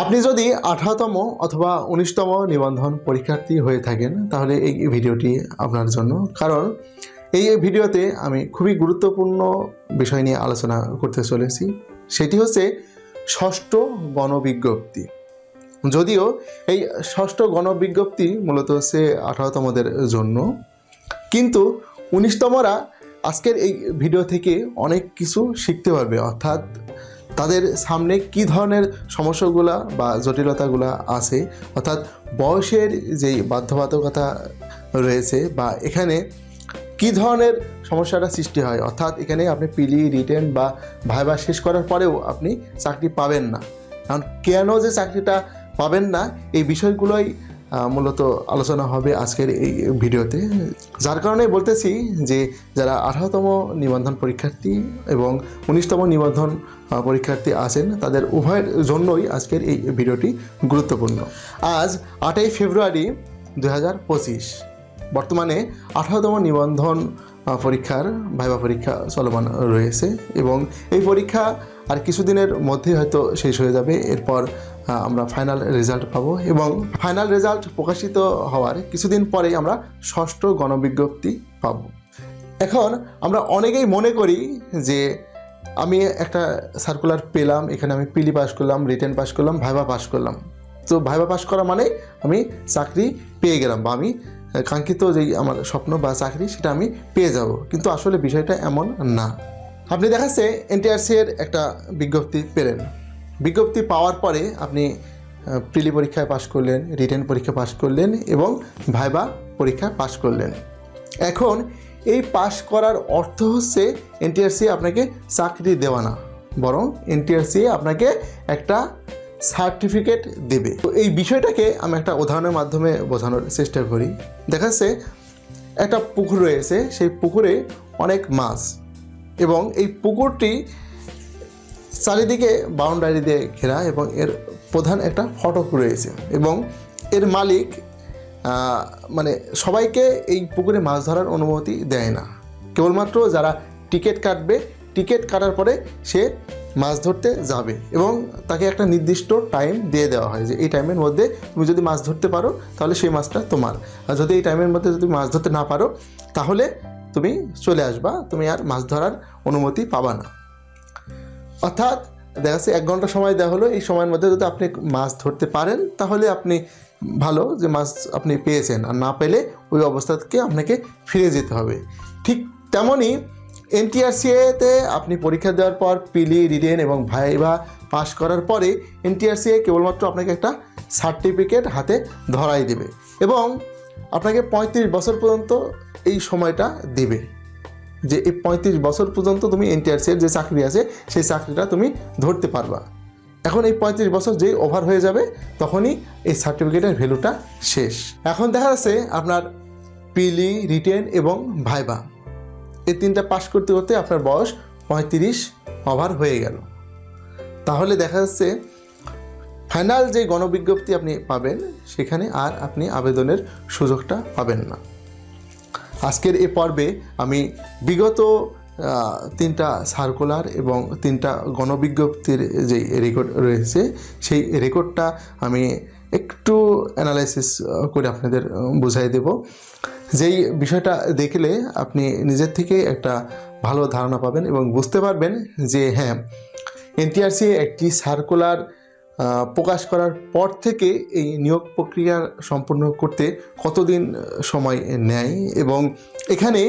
আপনি যদি আঠারোতম অথবা উনিশতম নিবন্ধন পরীক্ষার্থী হয়ে থাকেন, তাহলে এই ভিডিওটি আপনার জন্য। কারণ এই ভিডিওতে আমি খুবই গুরুত্বপূর্ণ বিষয় নিয়ে আলোচনা করতে চলেছি। সেটি হচ্ছে ষষ্ঠ গণবিজ্ঞপ্তি। যদিও এই ষষ্ঠ গণবিজ্ঞপ্তি মূলত হচ্ছে আঠারোতমদের জন্য, কিন্তু উনিশতমরা আজকের এই ভিডিও থেকে অনেক কিছু শিখতে পারবে। অর্থাৎ তাদের সামনে কি ধরনের সমস্যাগুলা বা জটিলতাগুলা আছে? অর্থাৎ বয়সের যেই বাধ্যবাধকতা রয়েছে বা এখানে কি ধরনের সমস্যাটা সৃষ্টি হয়? অর্থাৎ এখানে আপনি পিলি, রিটেন বা ভাইবা শেষ করার পরেও আপনি চাকরি পাবেন না। কারণ কেন যে চাকরিটা পাবেন না, এই বিষয়গুলোই মূলত আলোচনা হবে আজকের এই ভিডিওতে। যার কারণে বলতেছি যে যারা আঠারোতম নিবন্ধন পরীক্ষার্থী এবং উনিশতম নিবন্ধন পরীক্ষার্থী আছেন, তাদের উভয়ের জন্যই আজকের এই ভিডিওটি গুরুত্বপূর্ণ। আজ আটই ফেব্রুয়ারি দু হাজার পঁচিশ, বর্তমানে আঠারোতম নিবন্ধন পরীক্ষার ভাইবা পরীক্ষা চলমান রয়েছে এবং এই পরীক্ষা আর কিছুদিনের মধ্যেই হয়তো শেষ হয়ে যাবে। এরপর আমরা ফাইনাল রেজাল্ট পাবো এবং ফাইনাল রেজাল্ট প্রকাশিত হওয়ার কিছুদিন পরেই আমরা ষষ্ঠ গণবিজ্ঞপ্তি পাব। এখন আমরা অনেকেই মনে করি যে আমি একটা সার্কুলার পেলাম, এখানে আমি পিলি পাস করলাম রিটেন পাস করলাম ভাইবা পাস করলাম। তো ভাইবা পাস করা মানে আমি চাকরি পেয়ে গেলাম বা আমি কাঙ্ক্ষিত যেই আমার স্বপ্ন বা চাকরি সেটা আমি পেয়ে যাব। কিন্তু আসলে বিষয়টা এমন না। আপনি দেখাচ্ছে এনটিআরসি এর একটা বিজ্ঞপ্তি পেলেন। বিজ্ঞপ্তি পাওয়ার পরে আপনি প্রিলি পরীক্ষায় পাশ করলেন, রিটেন পরীক্ষা পাশ করলেন এবং ভাইবা পরীক্ষা পাশ করলেন। এখন এই পাশ করার অর্থ হচ্ছে এনটিআরসি আপনাকে চাকরি দেওয়া না, বরং এনটিআরসি আপনাকে একটা সার্টিফিকেট দেবে। তো এই বিষয়টাকে আমি একটা উদাহরণের মাধ্যমে বোঝানোর চেষ্টা করি। দেখা যাচ্ছে, একটা পুকুর রয়েছে, সেই পুকুরে অনেক মাছ এবং এই পুকুরটি চারিদিকে বাউন্ডারি দিয়ে ঘেরা এবং এর প্রধান একটা ফটক রয়েছে এবং এর মালিক মানে সবাইকে এই পুকুরে মাছ ধরার অনুমতি দেয় না। কেবলমাত্র যারা টিকিট কাটবে, টিকিট কাটার পরে সে মাছ ধরতে যাবে এবং তাকে একটা নির্দিষ্ট টাইম দিয়ে দেওয়া হয় যে এই টাইমের মধ্যে তুমি যদি মাছ ধরতে পারো, তাহলে সেই মাছটা তোমার। আর যদি এই টাইমের মধ্যে যদি মাছ ধরতে না পারো, তাহলে তুমি চলে আসবা, তুমি আর মাছ ধরার অনুমতি পাবা না। অর্থাৎ দেখা যাচ্ছে এক ঘণ্টা সময় দেওয়া হলো, এই সময়ের মধ্যে যদি আপনি মাছ ধরতে পারেন, তাহলে আপনি ভালো যে মাছ আপনি পেয়েছেন। আর না পেলে ওই অবস্থা থেকে আপনাকে ফিরে যেতে হবে। ঠিক তেমনই এনটিআরসিএতে আপনি পরীক্ষা দেওয়ার পর পিলি রিটেন এবং ভাইভা পাশ করার পরে এনটিআরসিএ কেবলমাত্র আপনাকে একটা সার্টিফিকেট হাতে ধরাই দেবে এবং আপনাকে পঁয়ত্রিশ বছর পর্যন্ত এই সময়টা দেবে। যে এই পঁয়ত্রিশ বছর পর্যন্ত তুমি এনটিআরসি এর যে চাকরি আছে, সেই চাকরিটা তুমি ধরতে পারবা। এখন এই পঁয়ত্রিশ বছর যেই ওভার হয়ে যাবে, তখনই এই সার্টিফিকেটের ভ্যালুটা শেষ। এখন দেখা যাচ্ছে আপনার পিলি রিটেন এবং ভাইবা। এই তিনটা পাস করতে করতে আপনার বয়স পঁয়ত্রিশ ওভার হয়ে গেল। তাহলে দেখা যাচ্ছে ফাইনাল যে গণবিজ্ঞপ্তি আপনি পাবেন, সেখানে আর আপনি আবেদনের সুযোগটা পাবেন না। আজকের এ পর্বে আমি বিগত তিনটা সার্কুলার এবং তিনটা গণবিজ্ঞপ্তির যে রেকর্ড রয়েছে, সেই রেকর্ডটা আমি একটু অ্যানালাইসিস করে আপনাদের বুঝাই দেব। যেই বিষয়টা দেখলে আপনি নিজের থেকে একটা ভালো ধারণা পাবেন এবং বুঝতে পারবেন যে হ্যাঁ এনটিআরসি একটি সার্কুলার প্রকাশ করার পর থেকে এই নিয়োগ প্রক্রিয়া সম্পূর্ণ করতে কতদিন সময় নেয় এবং এখানে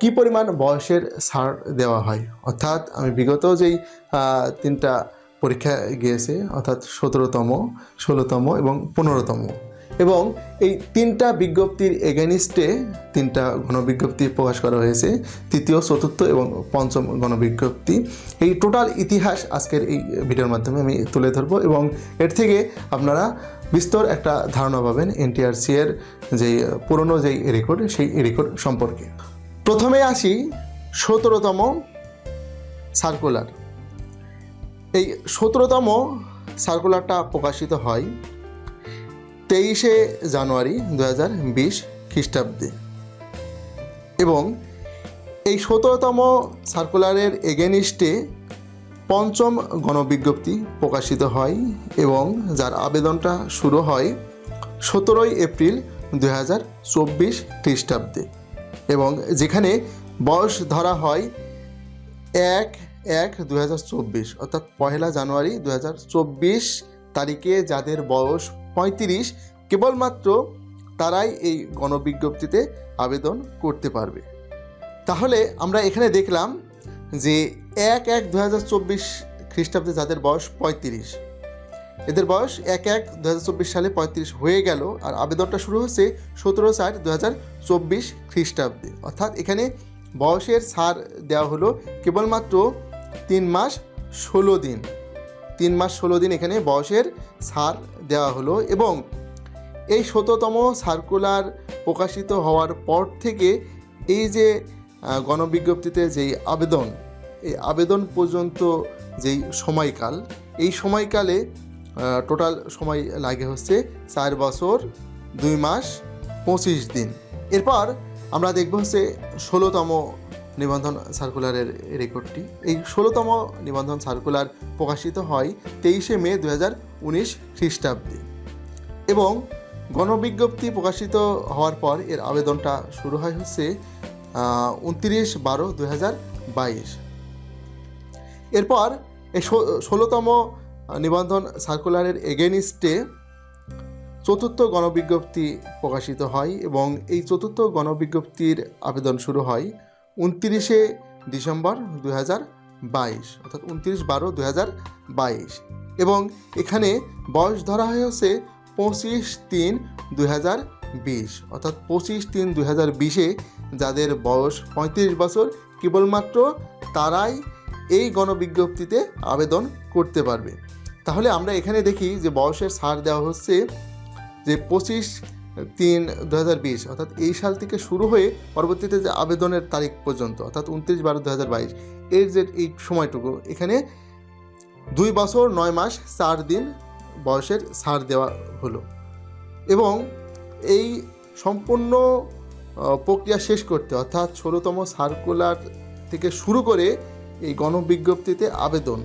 কি পরিমাণ বয়সের ছাড় দেওয়া হয়? অর্থাৎ আমি বিগত যেই তিনটা পরীক্ষা গিয়েছে, অর্থাৎ সতেরোতম, ষোলোতম এবং পনেরোতম এবং এই তিনটা বিজ্ঞপ্তির এগেনিস্টে তিনটা গণবিজ্ঞপ্তি প্রকাশ করা হয়েছে, তৃতীয়, চতুর্থ এবং পঞ্চম গণবিজ্ঞপ্তি। এই টোটাল ইতিহাস আজকের এই ভিডিওর মাধ্যমে আমি তুলে ধরবো এবং এর থেকে আপনারা বিস্তর একটা ধারণা পাবেন এনটিআরসি এর যে পুরনো যেই রেকর্ড সেই রেকর্ড সম্পর্কে। প্রথমে আসি সতেরোতম সার্কুলার এই সতেরোতম সার্কুলারটা প্রকাশিত হয় তেইশে জানুয়ারি দু হাজার বিশ খ্রিস্টাব্দে। এবং এই সতেরোতম সার্কুলারের এগেনিস্টে পঞ্চম গণবিজ্ঞপ্তি প্রকাশিত হয় এবং যার আবেদনটা শুরু হয় সতেরোই এপ্রিল দু হাজার চব্বিশ খ্রিস্টাব্দে এবং যেখানে বয়স ধরা হয় এক এক দু অর্থাৎ পহেলা জানুয়ারি দু হাজার চব্বিশ তারিখে যাদের বয়স পঁয়ত্রিশ, কেবলমাত্র তারাই এই গণবিজ্ঞপ্তিতে আবেদন করতে পারবে। তাহলে আমরা এখানে দেখলাম যে এক এক দু হাজার চব্বিশ খ্রিস্টাব্দে যাদের বয়স পঁয়ত্রিশ, এদের বয়স এক এক দু সালে পঁয়ত্রিশ হয়ে গেল আর আবেদনটা শুরু হচ্ছে সতেরো চার দু হাজার চব্বিশ খ্রিস্টাব্দে। অর্থাৎ এখানে বয়সের ছাড় দেওয়া হলো কেবলমাত্র তিন মাস ষোলো দিন। তিন মাস ষোলো দিন এখানে বয়সের ছাড় দেওয়া হলো এবং এই শততম সার্কুলার প্রকাশিত হওয়ার পর থেকে এই যে গণবিজ্ঞপ্তিতে যেই আবেদন, এই আবেদন পর্যন্ত যেই সময়কাল, এই সময়কালে টোটাল সময় লাগে হচ্ছে চার বছর, দুই মাস, পঁচিশ দিন। এরপর আমরা দেখব হচ্ছে ষোলোতম নিবন্ধন সার্কুলারের রেকর্ডটি। এই ষোলোতম নিবন্ধন সার্কুলার প্রকাশিত হয় তেইশে মে দু হাজার উনিশ খ্রিস্টাব্দে। এবং গণবিজ্ঞপ্তি প্রকাশিত হওয়ার পর এর আবেদনটা শুরু হয় হচ্ছে উনত্রিশ বারো দু হাজার বাইশ। এরপর এই ষোলোতম নিবন্ধন সার্কুলারের এগেনিস্টে চতুর্থ গণবিজ্ঞপ্তি প্রকাশিত হয় এবং এই চতুর্থ গণবিজ্ঞপ্তির আবেদন শুরু হয় উনত্রিশে ডিসেম্বর দু বাইশ, অর্থাৎ উনত্রিশ বারো দু বাইশ। এবং এখানে বয়স ধরা হয় হচ্ছে পঁচিশ তিন দুই হাজার বিশ, অর্থাৎ পঁচিশ তিন দুই হাজার বিশে যাদের বয়স পঁয়ত্রিশ বছর, কেবলমাত্র তারাই এই গণবিজ্ঞপ্তিতে আবেদন করতে পারবে। তাহলে আমরা এখানে দেখি যে বয়সের ছাড় দেওয়া হচ্ছে যে পঁচিশ তিন দু অর্থাৎ এই সাল থেকে শুরু হয়ে পরবর্তীতে যে আবেদনের তারিখ পর্যন্ত, অর্থাৎ উনত্রিশ বারো দু এর যে এই সময়টুকু, এখানে দুই বছর, নয় মাস, চার দিন বয়সের ছাড় দেওয়া হলো। এবং এই সম্পূর্ণ প্রক্রিয়া শেষ করতে, অর্থাৎ ষোলোতম সার্কুলার থেকে শুরু করে এই গণবিজ্ঞপ্তিতে আবেদন,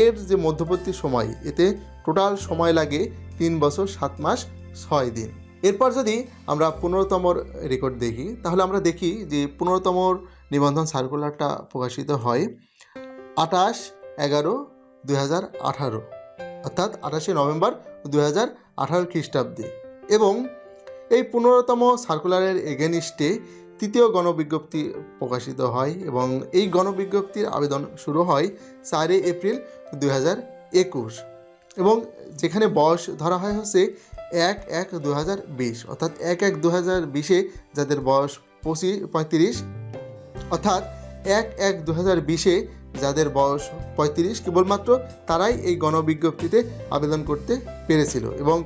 এর যে মধ্যবর্তী সময়, এতে টোটাল সময় লাগে তিন বছর, সাত মাস, ছয় দিন। এরপর যদি আমরা পনেরোতমর রেকর্ড দেখি, তাহলে আমরা দেখি যে পনেরোতমর নিবন্ধন সার্কুলারটা প্রকাশিত হয় আঠাশ এগারো দুই হাজার আঠারো, অর্থাৎ আঠাশে নভেম্বর দুই হাজার আঠারো খ্রিস্টাব্দে। এবং এই পনেরোতম সার্কুলারের এগেনিস্টে তৃতীয় গণবিজ্ঞপ্তি প্রকাশিত হয় এবং এই গণবিজ্ঞপ্তির আবেদন শুরু হয় চারই এপ্রিল দুই হাজার একুশ। এবং যেখানে বয়স ধরা হয় হচ্ছে এক এক দু হাজার বিশ, অর্থাৎ এক এক দু হাজার বিশে যাদের বয়স পঁচিশ, পঁয়ত্রিশ, অর্থাৎ এক এক দু হাজার বিশে যাদের বয়স পঁয়ত্রিশ কেবলমাত্র, তারাই এই গণবিজ্ঞপ্তিতে আবেদন করতে পেরেছিল এবং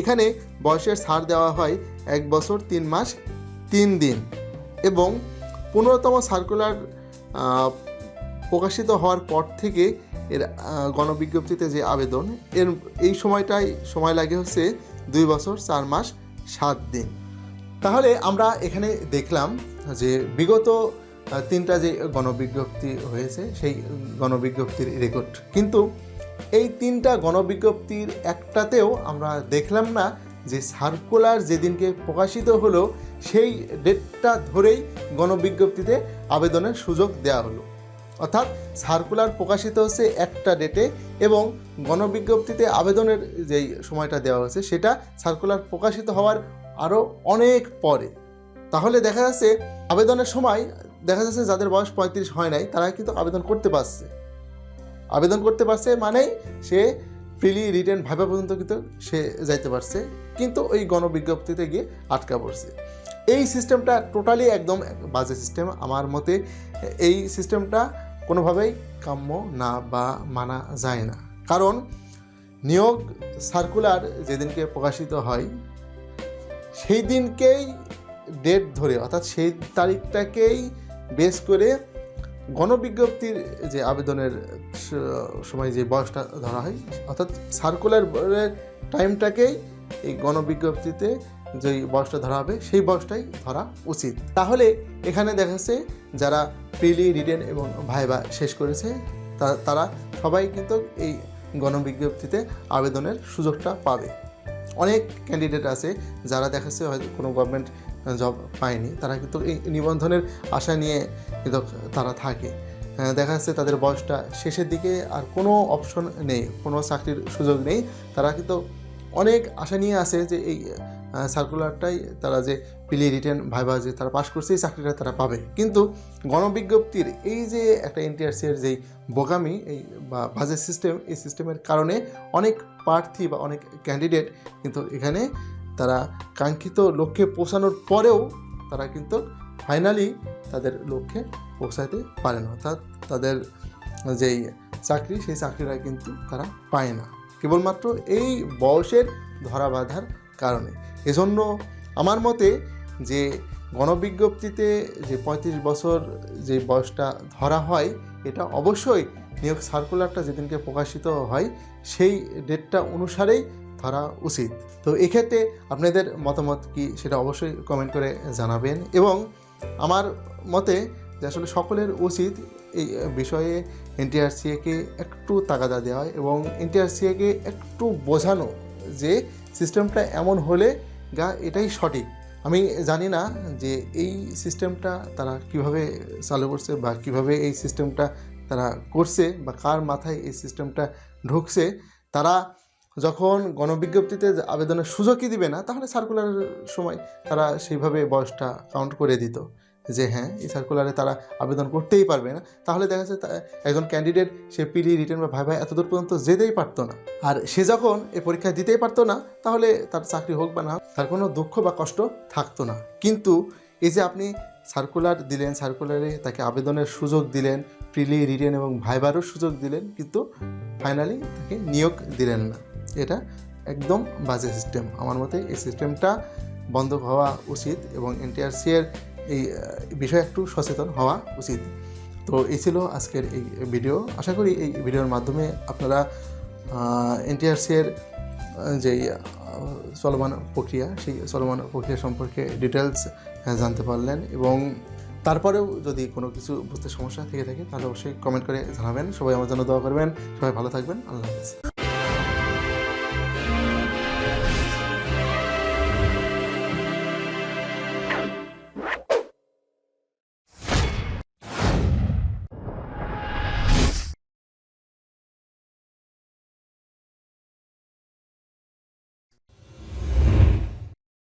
এখানে বয়সের ছাড় দেওয়া হয় এক বছর, তিন মাস, তিন দিন এবং পনেরোতম সার্কুলার প্রকাশিত হওয়ার পর থেকে এর গণবিজ্ঞপ্তিতে যে আবেদন, এর, এই সময়টাই সময় লাগে হচ্ছে দুই বছর, চার মাস, সাত দিন। তাহলে আমরা এখানে দেখলাম যে বিগত তিনটা যে গণবিজ্ঞপ্তি হয়েছে, সেই গণবিজ্ঞপ্তির রেকর্ড। কিন্তু এই তিনটা গণবিজ্ঞপ্তির একটাতেও আমরা দেখলাম না যে সার্কুলার যেদিনকে প্রকাশিত হলো, সেই ডেটটা ধরেই গণবিজ্ঞপ্তিতে আবেদনের সুযোগ দেওয়া হলো। অর্থাৎ সার্কুলার প্রকাশিত হচ্ছে একটা ডেটে এবং গণবিজ্ঞপ্তিতে আবেদনের যেই সময়টা দেওয়া হয়েছে, সেটা সার্কুলার প্রকাশিত হওয়ার আরও অনেক পরে। তাহলে দেখা যাচ্ছে আবেদনের সময় দেখা যাচ্ছে যাদের বয়স পঁয়ত্রিশ হয় নাই তারা কিন্তু আবেদন করতে পারছে। আবেদন করতে পারছে মানেই সে ফ্রিলি রিটার্ন ভাবা পর্যন্ত কিন্তু সে যাইতে পারছে, কিন্তু ওই গণবিজ্ঞপ্তিতে গিয়ে আটকা পড়ছে। এই সিস্টেমটা টোটালি একদম বাজে সিস্টেম আমার মতে এই সিস্টেমটা কোনোভাবেই কাম্য না বা মানা যায় না। কারণ নিয়োগ সার্কুলার যেদিনকে প্রকাশিত হয় সেই দিনকেই ডেট ধরে, অর্থাৎ সেই তারিখটাকেই বেস করে গণবিজ্ঞপ্তির যে আবেদনের সময় যে বয়সটা ধরা হয়, অর্থাৎ সার্কুলার টাইমটাকেই এই গণবিজ্ঞপ্তিতে যে বয়সটা ধরা হবে, সেই বয়সটাই ধরা উচিত। তাহলে এখানে দেখা যাচ্ছে যারা প্রিলি রিটেন এবং ভাইবা শেষ করেছে তারা সবাই কিন্তু এই গণবিজ্ঞপ্তিতে আবেদনের সুযোগটা পাবে। অনেক ক্যান্ডিডেট আছে যারা দেখাচ্ছে হয়তো কোনো গভর্নমেন্ট জব পায়নি, তারা কিন্তু এই নিবন্ধনের আশা নিয়ে কিন্তু তারা থাকে। দেখা যাচ্ছে তাদের বয়সটা শেষের দিকে আর কোনো অপশন নেই, কোনো চাকরির সুযোগ নেই। তারা কিন্তু অনেক আশা নিয়ে আসে যে এই সার্কুলারটাই তারা যে পিলি রিটার্ন ভাইবা যে তারা পাশ করছে, এই চাকরিটা তারা পাবে। কিন্তু গণবিজ্ঞপ্তির এই যে একটা এনটিআরসির যেই বোগামি এই বা বাজেট সিস্টেম এই সিস্টেমের কারণে অনেক প্রার্থী বা অনেক ক্যান্ডিডেট কিন্তু এখানে তারা কাঙ্ক্ষিত লক্ষ্যে পৌঁছানোর পরেও তারা কিন্তু ফাইনালি তাদের লক্ষ্যে পৌঁছাতে পারে না। অর্থাৎ তাদের যেই চাকরি, সেই চাকরিটা কিন্তু তারা পায় না। কেবলমাত্র এই বয়সের ধরা বাঁধার কারণে। এজন্য আমার মতে যে গণবিজ্ঞপ্তিতে যে পঁয়ত্রিশ বছর যে বয়সটা ধরা হয়, এটা অবশ্যই নিয়োগ সার্কুলারটা যেদিনকে প্রকাশিত হয়, সেই ডেটটা অনুসারেই ধরা উচিত। তো এক্ষেত্রে আপনাদের মতামত কি সেটা অবশ্যই কমেন্ট করে জানাবেন এবং আমার মতে যে আসলে সকলের উচিত এই বিষয়ে এনটিআরসিএকে একটু তাগাদা দেওয়া এবং এনটিআরসিএকে একটু বোঝানো যে সিস্টেমটা এমন হলে গা, এটাই সঠিক। আমি জানি না যে এই সিস্টেমটা তারা কীভাবে চালু করছে বা কীভাবে এই সিস্টেমটা তারা করছে বা কার মাথায় এই সিস্টেমটা ঢুকছে। তারা যখন গণবিজ্ঞপ্তিতে আবেদনের সুযোগই দিবে না, তাহলে সার্কুলারের সময় তারা সেইভাবে বয়সটা কাউন্ট করে দিত। যে হ্যাঁ এই সার্কুলারে তারা আবেদন করতেই পারবে না। তাহলে দেখা যাচ্ছে একজন ক্যান্ডিডেট সে পিডি রিটার্ন বা ভাই ভাই এতদূর পর্যন্ত যেতেই পারতো না। আর সে যখন এই পরীক্ষা দিতেই পারতো না, তাহলে তার চাকরি হোক বা না তার কোনো দুঃখ বা কষ্ট থাকতো না। কিন্তু এই যে আপনি সার্কুলার দিলেন সার্কুলারে তাকে আবেদনের সুযোগ দিলেন প্রিলি রিটেন এবং ভাইবারও সুযোগ দিলেন, কিন্তু ফাইনালি তাকে নিয়োগ দিলেন না। এটা একদম বাজে সিস্টেম আমার মতে এই সিস্টেমটা বন্ধ হওয়া উচিত এবং এনটিআরসি এর এই বিষয়ে একটু সচেতন হওয়া উচিত। তো এই ছিল আজকের এই ভিডিও। আশা করি এই ভিডিওর মাধ্যমে আপনারা এনটিআরসি এর আহ, যেই চলমান প্রক্রিয়া সেই চলমান প্রক্রিয়া সম্পর্কে ডিটেলস জানতে পারলেন এবং তারপরেও যদি কোনো কিছু বুঝতে সমস্যা থেকে থাকে তাহলে অবশ্যই কমেন্ট করে জানাবেন। সবাই আমার জন্য দোয়া করবেন। সবাই ভালো থাকবেন। আল্লাহ হাফিজ।